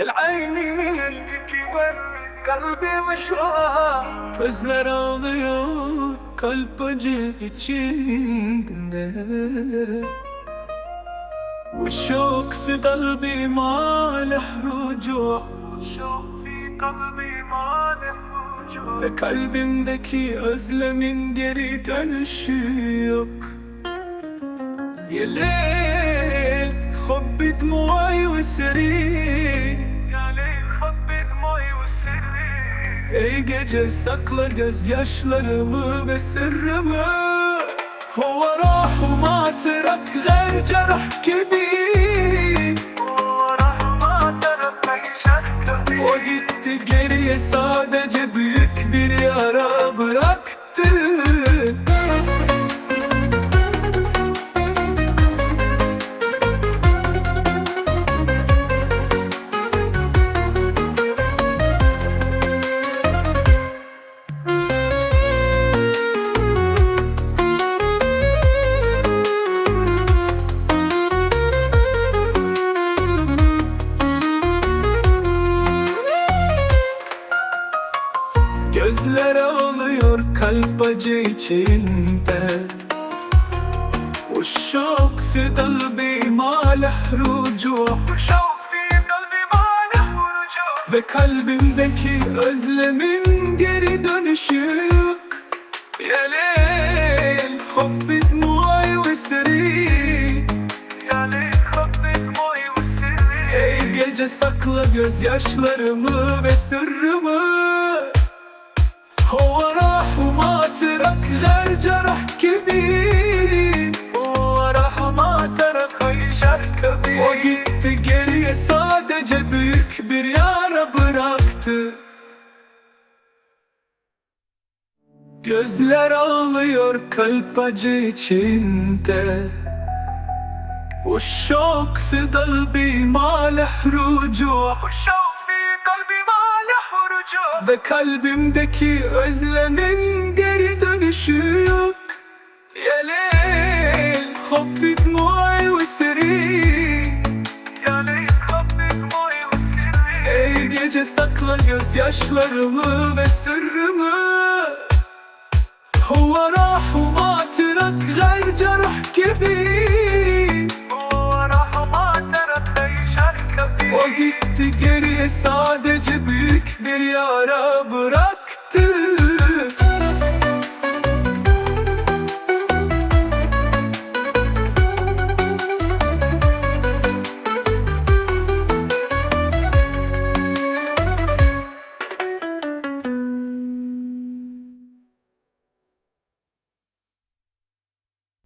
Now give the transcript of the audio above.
العين من الكبر قلبي مشروع Gözler ağlıyor kalp acı içinde والشوق في قلبي ما له رجوع الشوق في قلبي ما له رجوع Ve kalbimdeki özlemin geri dönüşü yok يا ليل خبي دموعي وسري Ey gece sakla gözyaşlarımı ve sırrımı هو راح وما ترك غير جرح كبير هو راح وما ترك غير جرح كبير O gitti geriye sadece Gözler ağlıyor kalp acı içinde والشوق في قلبي ما له رجوع والشوق في قلبي ما له رجوع Ve kalbimdeki özlemin geri dönüşü yok يا ليل خبي دموعي وسري يا ليل خبي دموعي وسري Ey gece sakla gözyaşlarımı ve sırrımı هو راح وما ترك غير جرح كبير هو راح وما ترك غير جرح كبير O gitti geriye sadece büyük bir yara bıraktı Gözler ağlıyor kalp acı içinde والشوق في قلبي ما له رجوع والشوق Ve kalbimdeki özlemin geri dönüşü yok يا ليل خبي دموعي وسري يا ليل خبي دموعي وسري Ey gece sakla gözyaşlarımı ve sırrımı هو راح وما ترك غير جرح كبير sadece büyük bir yara bırak